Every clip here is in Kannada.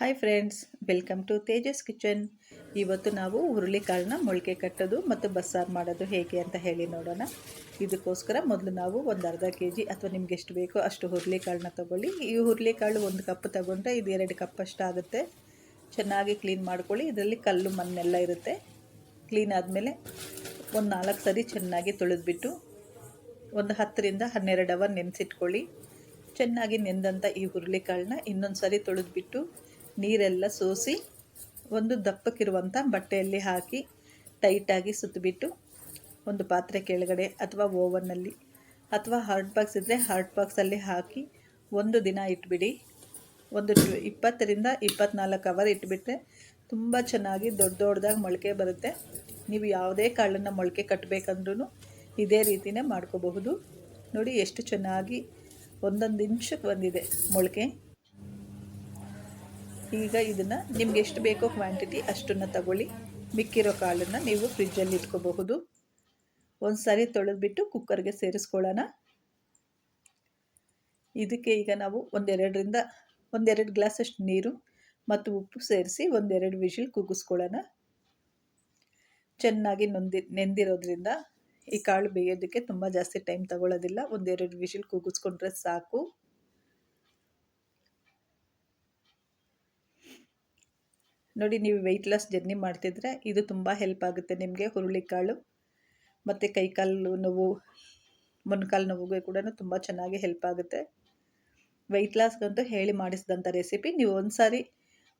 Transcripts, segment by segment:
Hi friends welcome to Tejas kitchen ಇವತ್ತು ನಾವು ಹುರುಳಿಕಾಳನ್ನ ಮೊಳಕೆ ಕಟ್ಟೋದು ಮತ್ತು ಬಸ್ಸಾರು ಮಾಡೋದು ಹೇಗೆ ಅಂತ ಹೇಳಿ ನೋಡೋಣ. ಇದಕ್ಕೋಸ್ಕರ ಮೊದಲು ನಾವು ಒಂದು ಅರ್ಧ ಕೆ ಜಿ ಅಥವಾ ನಿಮ್ಗೆ ಎಷ್ಟು ಬೇಕೋ ಅಷ್ಟು ಹುರುಳಿಕಾಳನ್ನ ತೊಗೊಳ್ಳಿ. ಈ ಹುರುಳಿಕಾಳು ಒಂದು ಕಪ್ ತಗೊಂಡ್ರೆ ಇದು ಎರಡು ಕಪ್ ಅಷ್ಟು ಆಗುತ್ತೆ. ಚೆನ್ನಾಗಿ ಕ್ಲೀನ್ ಮಾಡ್ಕೊಳ್ಳಿ. ಇದರಲ್ಲಿ ಕಲ್ಲು, ಮಣ್ಣೆಲ್ಲ ಇರುತ್ತೆ. ಕ್ಲೀನ್ ಆದಮೇಲೆ ಒಂದು ನಾಲ್ಕು ಸರಿ ಚೆನ್ನಾಗಿ ತೊಳೆದ್ಬಿಟ್ಟು ಒಂದು ಹತ್ತರಿಂದ ಹನ್ನೆರಡು ಅವರ್ ನೆನೆಸಿಟ್ಕೊಳ್ಳಿ. ಚೆನ್ನಾಗಿ ನೆಂದಂಥ ಈ ಹುರುಳಿಕಾಳನ್ನ ಇನ್ನೊಂದು ಸರಿ ತೊಳೆದ್ಬಿಟ್ಟು ನೀರೆಲ್ಲ ಸೋಸಿ ಒಂದು ದಪ್ಪಕ್ಕಿರುವಂಥ ಬಟ್ಟೆಯಲ್ಲಿ ಹಾಕಿ ಟೈಟಾಗಿ ಸುತ್ತಬಿಟ್ಟು ಒಂದು ಪಾತ್ರೆ ಕೆಳಗಡೆ ಅಥವಾ ಓವನ್ನಲ್ಲಿ ಅಥವಾ ಹಾರ್ಟ್ ಬಾಕ್ಸ್ ಇದ್ದರೆ ಹಾರ್ಟ್ ಬಾಕ್ಸಲ್ಲಿ ಹಾಕಿ ಒಂದು ದಿನ ಇಟ್ಬಿಡಿ. ಒಂದು ಇಪ್ಪತ್ತರಿಂದ ಇಪ್ಪತ್ನಾಲ್ಕು ಅವರ್ ಇಟ್ಬಿಟ್ರೆ ತುಂಬ ಚೆನ್ನಾಗಿ ದೊಡ್ಡ ದೊಡ್ಡದಾಗಿ ಮೊಳಕೆ ಬರುತ್ತೆ. ನೀವು ಯಾವುದೇ ಕಾಳನ್ನು ಮೊಳಕೆ ಕಟ್ಟಬೇಕಂದ್ರೂ ಇದೇ ರೀತಿಯೇ ಮಾಡ್ಕೋಬಹುದು. ನೋಡಿ ಎಷ್ಟು ಚೆನ್ನಾಗಿ ಒಂದೊಂದು ನಿಮಿಷಕ್ಕೆ ಬಂದಿದೆ ಮೊಳಕೆ. ಈಗ ಇದನ್ನು ನಿಮ್ಗೆ ಎಷ್ಟು ಬೇಕೋ ಕ್ವಾಂಟಿಟಿ ಅಷ್ಟನ್ನು ತಗೊಳ್ಳಿ. ಮಿಕ್ಕಿರೋ ಕಾಳನ್ನು ನೀವು ಫ್ರಿಜ್ಜಲ್ಲಿ ಇಟ್ಕೋಬಹುದು. ಒಂದು ಸಾರಿ ತೊಳೆದ್ಬಿಟ್ಟು ಕುಕ್ಕರ್ಗೆ ಸೇರಿಸ್ಕೊಳ್ಳೋಣ. ಇದಕ್ಕೆ ಈಗ ನಾವು ಒಂದೆರಡರಿಂದ, ಒಂದೆರಡು ಗ್ಲಾಸಷ್ಟು ನೀರು ಮತ್ತು ಉಪ್ಪು ಸೇರಿಸಿ ಒಂದೆರಡು ವಿಷಿಲ್ ಕುಗ್ಗಿಸ್ಕೊಳ್ಳೋಣ. ಚೆನ್ನಾಗಿ ನೊಂದಿ, ನೆಂದಿರೋದ್ರಿಂದ ಈ ಕಾಳು ಬೇಯೋದಕ್ಕೆ ತುಂಬ ಜಾಸ್ತಿ ಟೈಮ್ ತಗೊಳ್ಳೋದಿಲ್ಲ ಒಂದೆರಡು ವಿಷಿಲ್ ಕೂಗಿಸ್ಕೊಂಡ್ರೆ ಸಾಕು. ನೋಡಿ, ನೀವು ವೆಯ್ಟ್ ಲಾಸ್ ಜರ್ನಿ ಮಾಡ್ತಿದ್ರೆ ಇದು ತುಂಬ ಹೆಲ್ಪ್ ಆಗುತ್ತೆ ನಿಮಗೆ ಹುರುಳಿಕಾಳು ಮತ್ತು ಕೈಕಾಲು ನೋವು ಮೊಣಕಾಲು ನೋವಿಗೆ ಕೂಡ ತುಂಬ ಚೆನ್ನಾಗಿ ಹೆಲ್ಪ್ ಆಗುತ್ತೆ. ವೆಯ್ಟ್ ಲಾಸ್ಗಂತೂ ಹೇಳಿ ಮಾಡಿಸಿದಂಥ ರೆಸಿಪಿ ನೀವು ಒಂದು ಸಾರಿ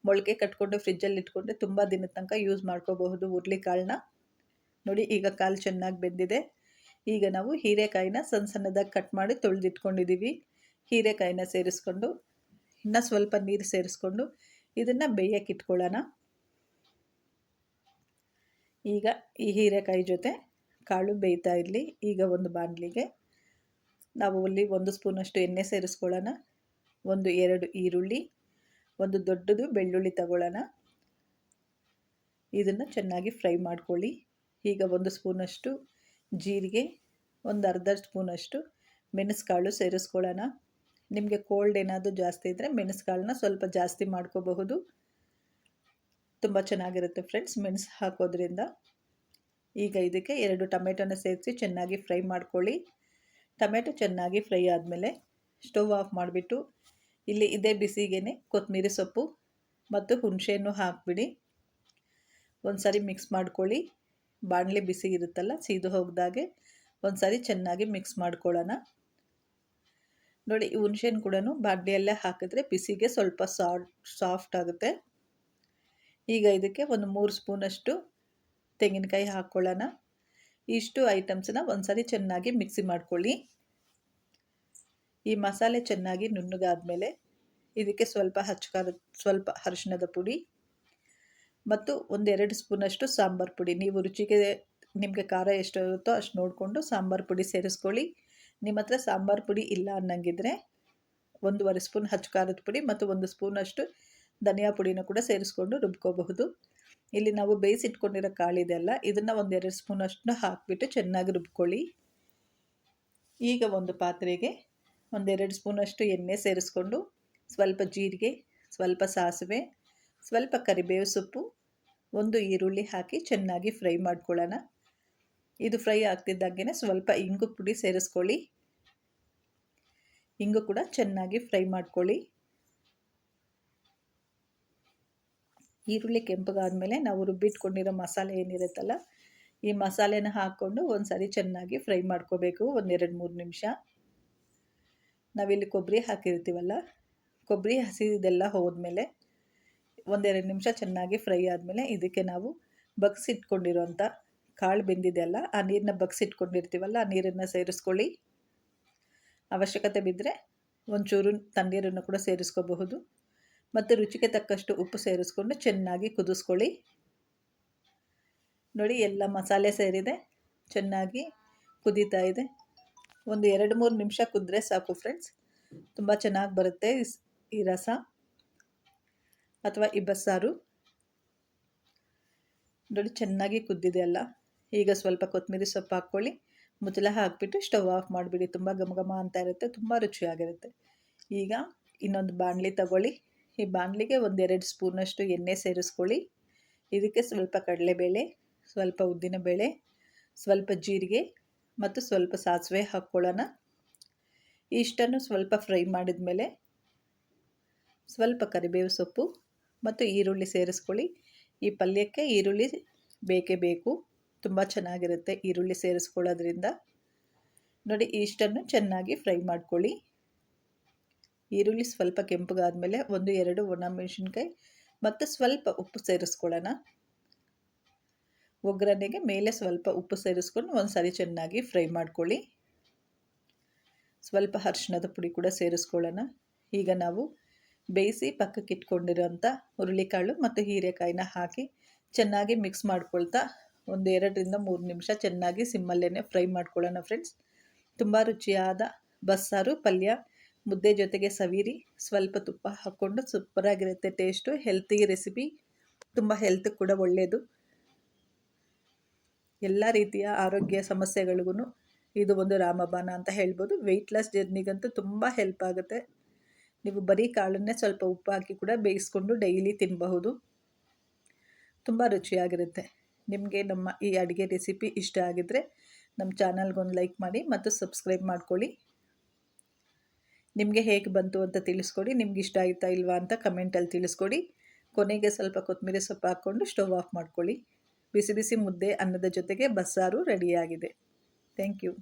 ಮೊಳಕೆ ಕಟ್ಕೊಂಡು ಫ್ರಿಜ್ಜಲ್ಲಿ ಇಟ್ಕೊಂಡ್ರೆ ತುಂಬ ದಿನದ ತನಕ ಯೂಸ್ ಮಾಡ್ಕೋಬಹುದು ಹುರುಳಿಕಾಳನ್ನ ನೋಡಿ, ಈಗ ಕಾಲು ಚೆನ್ನಾಗಿ ಬೆಂದಿದೆ. ಈಗ ನಾವು ಹೀರೆಕಾಯಿನ ಸಣ್ಣ ಸಣ್ಣದಾಗಿ ಕಟ್ ಮಾಡಿ ತೊಳೆದಿಟ್ಕೊಂಡಿದ್ದೀವಿ ಹೀರೆಕಾಯಿನ ಸೇರಿಸ್ಕೊಂಡು, ಇನ್ನು ಸ್ವಲ್ಪ ನೀರು ಸೇರಿಸ್ಕೊಂಡು ಇದನ್ನು ಬೇಯಕ್ಕೆ ಇಟ್ಕೊಳ್ಳೋಣ. ಈಗ ಈ ಹೀರೆಕಾಯಿ ಜೊತೆ ಕಾಳು ಬೇಯ್ತಾ ಇರಲಿ. ಈಗ ಒಂದು ಬಾಣಲಿಗೆ ನಾವು ಅಲ್ಲಿ ಒಂದು ಸ್ಪೂನಷ್ಟು ಎಣ್ಣೆ ಸೇರಿಸ್ಕೊಳ್ಳೋಣ. ಒಂದು ಎರಡು ಈರುಳ್ಳಿ, ಒಂದು ದೊಡ್ಡದು ಬೆಳ್ಳುಳ್ಳಿ ತಗೊಳ್ಳೋಣ. ಇದನ್ನು ಚೆನ್ನಾಗಿ ಫ್ರೈ ಮಾಡ್ಕೊಳ್ಳಿ. ಈಗ ಒಂದು ಸ್ಪೂನಷ್ಟು ಜೀರಿಗೆ, ಒಂದು ಅರ್ಧ ಸ್ಪೂನಷ್ಟು ಮೆಣಸುಕಾಳು ಸೇರಿಸ್ಕೊಳ್ಳೋಣ. ನಿಮಗೆ ಕೋಲ್ಡ್ ಏನಾದರೂ ಜಾಸ್ತಿ ಇದ್ದರೆ ಮೆಣಸುಗಳನ್ನ ಸ್ವಲ್ಪ ಜಾಸ್ತಿ ಮಾಡ್ಕೋಬಹುದು. ತುಂಬ ಚೆನ್ನಾಗಿರುತ್ತೆ ಫ್ರೆಂಡ್ಸ್ ಮೆಣಸು ಹಾಕೋದ್ರಿಂದ. ಈಗ ಇದಕ್ಕೆ ಎರಡು ಟೊಮೆಟೊನ ಸೇರಿಸಿ ಚೆನ್ನಾಗಿ ಫ್ರೈ ಮಾಡ್ಕೊಳ್ಳಿ. ಟೊಮೆಟೊ ಚೆನ್ನಾಗಿ ಫ್ರೈ ಆದಮೇಲೆ ಸ್ಟವ್ ಆಫ್ ಮಾಡಿಬಿಟ್ಟು ಇಲ್ಲಿ ಇದೇ ಬಿಸಿಗೇನೆ ಕೊತ್ತಂಬರಿ ಸೊಪ್ಪು ಮತ್ತು ಹುಣಸೆಹಣ್ಣು ಹಾಕಿಬಿಡಿ. ಒಂದು ಸಾರಿ ಮಿಕ್ಸ್ ಮಾಡ್ಕೊಳ್ಳಿ. ಬಾಣಲೆ ಬಿಸಿ ಇರುತ್ತಲ್ಲ, ಸೀದು ಹೋಗ್ದಾಗೆ ಒಂದು ಸಾರಿ ಚೆನ್ನಾಗಿ ಮಿಕ್ಸ್ ಮಾಡ್ಕೊಳ್ಳೋಣ. ನೋಡಿ, ಈ ಹುಣಸೆಹಣ್ಣು ಕೂಡ ಬಾಣಲೆಯಲ್ಲೇ ಹಾಕಿದ್ರೆ ಬಿಸಿಗೆ ಸ್ವಲ್ಪ ಸಾಫ್ಟ್ ಸಾಫ್ಟ್ ಆಗುತ್ತೆ. ಈಗ ಇದಕ್ಕೆ ಒಂದು ಮೂರು ಸ್ಪೂನಷ್ಟು ತೆಂಗಿನಕಾಯಿ ಹಾಕ್ಕೊಳ್ಳೋಣ ಇಷ್ಟು ಐಟಮ್ಸನ್ನ ಒಂದು ಸಾರಿ ಚೆನ್ನಾಗಿ ಮಿಕ್ಸಿ ಮಾಡ್ಕೊಳ್ಳಿ. ಈ ಮಸಾಲೆ ಚೆನ್ನಾಗಿ ನುಣ್ಣಗಾದ್ಮೇಲೆ ಇದಕ್ಕೆ ಸ್ವಲ್ಪ ಹಚ್ಕಾರ, ಸ್ವಲ್ಪ ಅರಿಶಿಣದ ಪುಡಿ ಮತ್ತು ಒಂದೆರಡು ಸ್ಪೂನಷ್ಟು ಸಾಂಬಾರು ಪುಡಿ. ನೀವು ರುಚಿಗೆ, ನಿಮಗೆ ಖಾರ ಎಷ್ಟು ಇರುತ್ತೋ ಅಷ್ಟು ನೋಡಿಕೊಂಡು ಸಾಂಬಾರು ಪುಡಿ ಸೇರಿಸ್ಕೊಳ್ಳಿ. ನಿಮ್ಮ ಹತ್ರ ಸಾಂಬಾರು ಪುಡಿ ಇಲ್ಲ ಅನ್ನಂಗಿದ್ರೆ ಒಂದೂವರೆ ಸ್ಪೂನ್ ಹಚ್ಚು ಖಾರದ ಪುಡಿ ಮತ್ತು ಒಂದು ಸ್ಪೂನಷ್ಟು ಧನಿಯಾ ಪುಡಿನ ಕೂಡ ಸೇರಿಸ್ಕೊಂಡು ರುಬ್ಕೋಬಹುದು. ಇಲ್ಲಿ ನಾವು ಬೇಯಿಸಿಟ್ಕೊಂಡಿರೋ ಕಾಳಿದೆಲ್ಲ ಇದನ್ನು ಒಂದೆರಡು ಸ್ಪೂನಷ್ಟು ಹಾಕಿಬಿಟ್ಟು ಚೆನ್ನಾಗಿ ರುಬ್ಕೊಳ್ಳಿ. ಈಗ ಒಂದು ಪಾತ್ರೆಗೆ ಒಂದೆರಡು ಸ್ಪೂನಷ್ಟು ಎಣ್ಣೆ ಸೇರಿಸ್ಕೊಂಡು ಸ್ವಲ್ಪ ಜೀರಿಗೆ, ಸ್ವಲ್ಪ ಸಾಸಿವೆ, ಸ್ವಲ್ಪ ಕರಿಬೇವು ಸೊಪ್ಪು, ಒಂದು ಈರುಳ್ಳಿ ಹಾಕಿ ಚೆನ್ನಾಗಿ ಫ್ರೈ ಮಾಡ್ಕೊಳ್ಳೋಣ. ಇದು ಫ್ರೈ ಆಗ್ತಿದ್ದಾಗೆ ಸ್ವಲ್ಪ ಇಂಗು ಪುಡಿ ಸೇರಿಸ್ಕೊಳ್ಳಿ. ಇಂಗು ಕೂಡ ಚೆನ್ನಾಗಿ ಫ್ರೈ ಮಾಡ್ಕೊಳ್ಳಿ. ಈರುಳ್ಳಿ ಕೆಂಪಗಾದ್ಮೇಲೆ ನಾವು ರುಬ್ಬಿಟ್ಕೊಂಡಿರೋ ಮಸಾಲೆ ಏನಿರುತ್ತಲ್ಲ, ಈ ಮಸಾಲೆನ ಹಾಕ್ಕೊಂಡು ಒಂದು ಚೆನ್ನಾಗಿ ಫ್ರೈ ಮಾಡ್ಕೋಬೇಕು ಒಂದೆರಡು ಮೂರು ನಿಮಿಷ. ನಾವಿಲ್ಲಿ ಕೊಬ್ಬರಿ ಹಾಕಿರ್ತೀವಲ್ಲ, ಕೊಬ್ಬರಿ ಹಸಿ ಇದೆಲ್ಲ ಹೋದ್ಮೇಲೆ ಒಂದೆರಡು ನಿಮಿಷ ಚೆನ್ನಾಗಿ ಫ್ರೈ ಆದಮೇಲೆ ಇದಕ್ಕೆ ನಾವು ಬಗ್ಸಿಟ್ಕೊಂಡಿರೋಂಥ ಕಾಳು ಬೆಂದಿದೆಯಲ್ಲ ಆ ನೀರನ್ನ ಬಗ್ಸಿಟ್ಕೊಂಡಿರ್ತೀವಲ್ಲ, ಆ ನೀರನ್ನು ಸೇರಿಸ್ಕೊಳ್ಳಿ. ಅವಶ್ಯಕತೆ ಬಿದ್ದರೆ ಒಂಚೂರು ತಣ್ಣೀರನ್ನು ಕೂಡ ಸೇರಿಸ್ಕೋಬಹುದು. ಮತ್ತು ರುಚಿಗೆ ತಕ್ಕಷ್ಟು ಉಪ್ಪು ಸೇರಿಸ್ಕೊಂಡು ಚೆನ್ನಾಗಿ ಕುದಿಸ್ಕೊಳ್ಳಿ. ನೋಡಿ, ಎಲ್ಲ ಮಸಾಲೆ ಸೇರಿದೆ, ಚೆನ್ನಾಗಿ ಕುದೀತಾ ಇದೆ. ಒಂದು ಎರಡು ಮೂರು ನಿಮಿಷ ಕುದ್ರೆ ಸಾಕು ಫ್ರೆಂಡ್ಸ್ ತುಂಬ ಚೆನ್ನಾಗಿ ಬರುತ್ತೆ ಈ ರಸ. ಅಥವಾ ಈ ಬಸ್ಸಾರು. ನೋಡಿ, ಚೆನ್ನಾಗಿ ಕುದ್ದಿದೆ ಅಲ್ಲ. ಈಗ ಸ್ವಲ್ಪ ಕೊತ್ತಂಬರಿ ಸೊಪ್ಪು ಹಾಕ್ಕೊಳ್ಳಿ. ಮುಚ್ಚಲ ಹಾಕಿಬಿಟ್ಟು ಸ್ಟವ್ ಆಫ್ ಮಾಡಿಬಿಡಿ. ತುಂಬ ಘಮ ಘಮ ಅಂತ ಇರುತ್ತೆ. ತುಂಬ ರುಚಿಯಾಗಿರುತ್ತೆ. ಈಗ ಇನ್ನೊಂದು ಬಾಣಲಿ ತಗೊಳ್ಳಿ. ಈ ಬಾಣಲಿಗೆ ಒಂದೆರಡು ಸ್ಪೂನಷ್ಟು ಎಣ್ಣೆ ಸೇರಿಸ್ಕೊಳ್ಳಿ. ಇದಕ್ಕೆ ಸ್ವಲ್ಪ ಕಡಲೆಬೇಳೆ, ಸ್ವಲ್ಪ ಉದ್ದಿನಬೇಳೆ ಸ್ವಲ್ಪ ಜೀರಿಗೆ ಮತ್ತು ಸ್ವಲ್ಪ ಸಾಸಿವೆ ಹಾಕ್ಕೊಳ್ಳೋಣ. ಇಷ್ಟನ್ನು ಸ್ವಲ್ಪ ಫ್ರೈ ಮಾಡಿದ ಮೇಲೆ ಸ್ವಲ್ಪ ಕರಿಬೇವು ಸೊಪ್ಪು ಮತ್ತು ಈರುಳ್ಳಿ ಸೇರಿಸ್ಕೊಳ್ಳಿ. ಈ ಪಲ್ಯಕ್ಕೆ ಈರುಳ್ಳಿ ಬೇಕೇ ಬೇಕು. ತುಂಬ ಚೆನ್ನಾಗಿರುತ್ತೆ ಈರುಳ್ಳಿ ಸೇರಿಸ್ಕೊಳ್ಳೋದ್ರಿಂದ. ನೋಡಿ, ಇಷ್ಟನ್ನು ಚೆನ್ನಾಗಿ ಫ್ರೈ ಮಾಡ್ಕೊಳ್ಳಿ. ಈರುಳ್ಳಿ ಸ್ವಲ್ಪ ಕೆಂಪಗಾದಮೇಲೆ ಒಂದು ಎರಡು ಒಣಮೆಣಸಿನ್ಕಾಯಿ ಮತ್ತು ಸ್ವಲ್ಪ ಉಪ್ಪು ಸೇರಿಸ್ಕೊಳ್ಳೋಣ. ಒಗ್ಗರಣೆಗೆ ಮೇಲೆ ಸ್ವಲ್ಪ ಉಪ್ಪು ಸೇರಿಸ್ಕೊಂಡು ಒಂದು ಚೆನ್ನಾಗಿ ಫ್ರೈ ಮಾಡ್ಕೊಳ್ಳಿ. ಸ್ವಲ್ಪ ಅರಿಶಿಣದ ಪುಡಿ ಕೂಡ ಸೇರಿಸ್ಕೊಳ್ಳೋಣ. ಈಗ ನಾವು ಬೇಯಿಸಿ ಪಕ್ಕಕ್ಕೆ ಇಟ್ಕೊಂಡಿರೋಂಥ ಹುರುಳಿಕಾಳು ಮತ್ತು ಹೀರೆಕಾಯಿನ ಹಾಕಿ ಚೆನ್ನಾಗಿ ಮಿಕ್ಸ್ ಮಾಡ್ಕೊಳ್ತಾ ಒಂದು ಎರಡರಿಂದ ಮೂರು ನಿಮಿಷ ಚೆನ್ನಾಗಿ ಸಿಮ್ಮಲ್ಲೇ ಫ್ರೈ ಮಾಡ್ಕೊಳ್ಳೋಣ ಫ್ರೆಂಡ್ಸ್. ತುಂಬ ರುಚಿಯಾದ ಬಸ್ಸಾರು, ಪಲ್ಯ, ಮುದ್ದೆ ಜೊತೆಗೆ ಸವಿರಿ, ಸ್ವಲ್ಪ ತುಪ್ಪ ಹಾಕ್ಕೊಂಡು ಸೂಪರಾಗಿರುತ್ತೆ. ಟೇಸ್ಟು, ಹೆಲ್ತಿ ರೆಸಿಪಿ, ತುಂಬ ಹೆಲ್ತ್ ಕೂಡ ಒಳ್ಳೆಯದು ಎಲ್ಲ ರೀತಿಯ ಆರೋಗ್ಯ ಸಮಸ್ಯೆಗಳಿಗೂ ಇದು ಒಂದು ರಾಮಬಾಣ ಅಂತ ಹೇಳ್ಬೋದು. ವೆಯ್ಟ್ ಲಾಸ್ ಜರ್ನಿಗಂತೂ ತುಂಬ ಹೆಲ್ಪ್ ಆಗುತ್ತೆ. ನೀವು ಬರೀ ಕಾಳನ್ನೇ ಸ್ವಲ್ಪ ಉಪ್ಪು ಹಾಕಿ ಕೂಡ ಬೇಯಿಸ್ಕೊಂಡು ಡೈಲಿ ತಿನ್ನಬಹುದು ತುಂಬ ರುಚಿಯಾಗಿರುತ್ತೆ. ನಿಮಗೆ ನಮ್ಮ ಈ ಅಡುಗೆ ರೆಸಿಪಿ ಇಷ್ಟ ಆಗಿದ್ದರೆ ನಮ್ಮ ಚಾನಲ್ಗೊಂದು ಲೈಕ್ ಮಾಡಿ ಮತ್ತು ಸಬ್ಸ್ಕ್ರೈಬ್ ಮಾಡ್ಕೊಳ್ಳಿ. ನಿಮಗೆ ಹೇಗೆ ಬಂತು ಅಂತ ತಿಳಿಸ್ಕೊಡಿ, ನಿಮ್ಗೆ ಇಷ್ಟ ಆಯ್ತಾ ಇಲ್ವಾ ಅಂತ ಕಮೆಂಟಲ್ಲಿ ತಿಳಿಸ್ಕೊಡಿ. ಕೊನೆಗೆ ಸ್ವಲ್ಪ ಕೊತ್ತಂಬರಿ ಸೊಪ್ಪು ಹಾಕ್ಕೊಂಡು ಸ್ಟವ್ ಆಫ್ ಮಾಡ್ಕೊಳ್ಳಿ. ಬಿಸಿ ಬಿಸಿ ಮುದ್ದೆ ಅನ್ನದ ಜೊತೆಗೆ ಬಸ್ಸಾರು ರೆಡಿಯಾಗಿದೆ. Thank you.